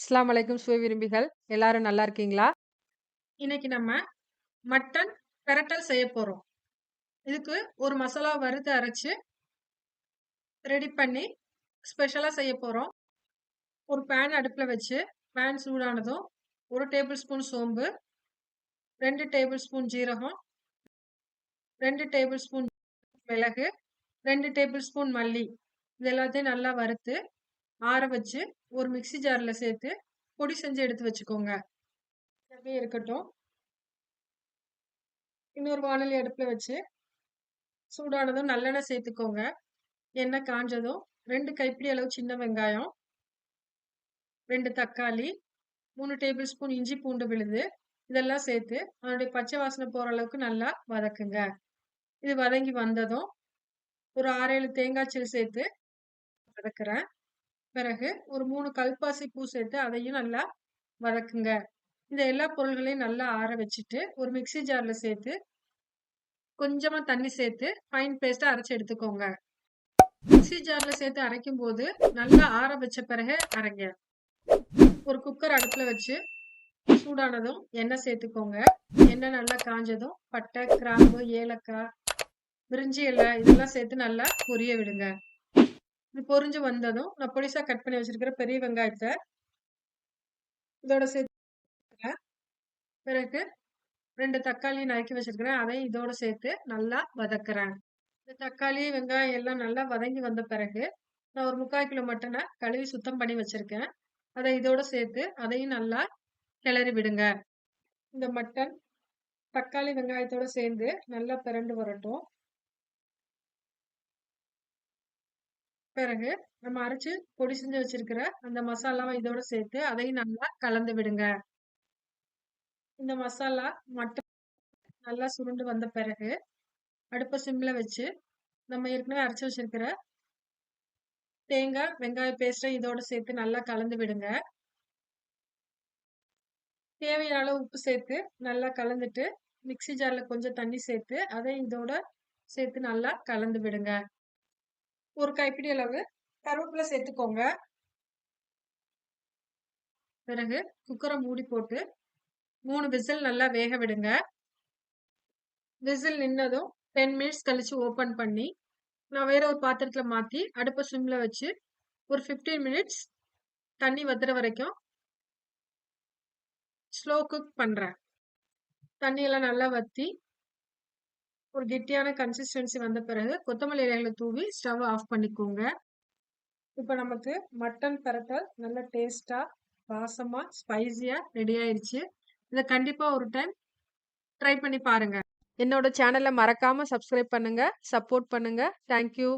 இஸ்லாம் அலைக்கும் சுவை விரும்பிகள். எல்லாரும் நல்லா இருக்கீங்களா? இன்னைக்கு நம்ம மட்டன் பெரட்டல் செய்ய போறோம். இதுக்கு ஒரு மசாலா வறுத்து அரைச்சு ரெடி பண்ணி ஸ்பெஷலா செய்ய போறோம். ஒரு பேன் அடுப்புல வச்சு பேன் சூடானதும் ஒரு டேபிள் ஸ்பூன் சோம்பு, ரெண்டு டேபிள் ஸ்பூன் ஜீரகம், ரெண்டு டேபிள் ஸ்பூன் மிளகு, ரெண்டு டேபிள் ஸ்பூன் மல்லி இது எல்லாத்தையும் நல்லா வறுத்து ஆற வச்சு ஒரு மிக்ஸி ஜாரில் சேர்த்து பொடி செஞ்சு எடுத்து வச்சுக்கோங்க. அப்படியே இருக்கட்டும். இன்னொரு வாணலி அடுப்பில் வச்சு சூடானதும் நல்லெண்ணெய் சேர்த்துக்கோங்க. எண்ணெய் காஞ்சதும் ரெண்டு கைப்பிடி அளவு சின்ன வெங்காயம், ரெண்டு தக்காளி, மூணு டேபிள் ஸ்பூன் இஞ்சி பூண்டு விழுது இதெல்லாம் சேர்த்து அதனுடைய பச்சை வாசனை போகிற அளவுக்கு நல்லா வதக்குங்க. இது வதங்கி வந்ததும் ஒரு 6, 7 தேங்காய் சில் சேர்த்து வதக்குறேன். பிறகு ஒரு மூணு கல்பாசி பூ சேர்த்து அதையும் நல்லா வதக்குங்க. இந்த எல்லா பொருள்களையும் நல்லா ஆற வச்சுட்டு ஒரு மிக்ஸி ஜாரில் சேர்த்து கொஞ்சமாக தண்ணி சேர்த்து ஃபைன் பேஸ்ட்டாக அரைச்சி எடுத்துக்கோங்க. மிக்ஸி ஜாரில் சேர்த்து அரைக்கும்போது நல்லா ஆற வச்ச பிறகு அரைங்க. ஒரு குக்கர் அடுப்பில் வச்சு சூடானதும் எண்ணெய் சேர்த்துக்கோங்க. எண்ணெய் நல்லா காஞ்சதும் பட்டை, கிராம்பு, ஏலக்காய், பிரிஞ்சி இலை இதெல்லாம் சேர்த்து நல்லா பொரிய விடுங்க. பொரிஞ்சு வந்ததும் நான் பொடிசா கட் பண்ணி வச்சிருக்கிற பெரிய வெங்காயத்தை இதோட சேர்த்து பிறகு ரெண்டு தக்காளி நறுக்கி வச்சிருக்கிறேன். அதையும் இதோட சேர்த்து நல்லா வதக்குறேன். இந்த தக்காளி, வெங்காயம் எல்லாம் நல்லா வதங்கி வந்த பிறகு நான் ஒரு 3/4 கிலோ மட்டனை கழுவி சுத்தம் பண்ணி வச்சிருக்கேன். அதை இதோட சேர்த்து அதையும் நல்லா கிளறி விடுங்க. இந்த மட்டன் தக்காளி, வெங்காயத்தோட சேர்ந்து நல்லா பிரண்டு வரட்டும். பிறகு நம்ம அரைச்சு பொடி செஞ்சு வச்சிருக்கிற அந்த மசாலாவை இதோட சேர்த்து அதையும் நல்லா கலந்து விடுங்க. இந்த மசாலா மட்டன் நல்லா சுருண்டு வந்த பிறகு அடுப்ப சிம்ல வச்சு நம்ம ஏற்கனவே அரைச்சு வச்சிருக்கிற தேங்காய், வெங்காய பேஸ்டை இதோட சேர்த்து நல்லா கலந்து விடுங்க. தேவையான அளவு உப்பு சேர்த்து நல்லா கலந்துட்டு மிக்ஸி ஜார்ல கொஞ்சம் தண்ணி சேர்த்து அதை இதோட சேர்த்து நல்லா கலந்து விடுங்க. ஒரு கைப்பிடி அளவு கருவேப்பிலை சேர்த்துக்கோங்க. பிறகு குக்கரை மூடி போட்டு மூணு விசில் நல்லா வேக விடுங்க. விசில் நின்னதும் 10 மினிட்ஸ் கழிச்சு ஓப்பன் பண்ணி நான் வேற ஒரு பாத்திரத்தில் மாற்றி அடுப்ப சிம்ல வச்சு ஒரு 15 மினிட்ஸ் தண்ணி வத்துற வரைக்கும் ஸ்லோ குக் பண்ணுறேன் தண்ணியெல்லாம் நல்லா வற்றி ஒரு கெட்டியான கன்சிஸ்டன்சி வந்த பிறகு கொத்தமல்லி இலைகளை தூவி ஸ்டவ் ஆஃப் பண்ணிக்கோங்க. இப்போ நமக்கு மட்டன் பரட்டல் நல்ல டேஸ்டாக வாசமாக ஸ்பைஸியாக ரெடி ஆயிடுச்சு இதை கண்டிப்பாக ஒரு டைம் ட்ரை பண்ணி பாருங்கள் என்னோட சேனலை மறக்காமல் சப்ஸ்கிரைப் பண்ணுங்கள் சப்போர்ட் பண்ணுங்கள் தேங்க் யூ.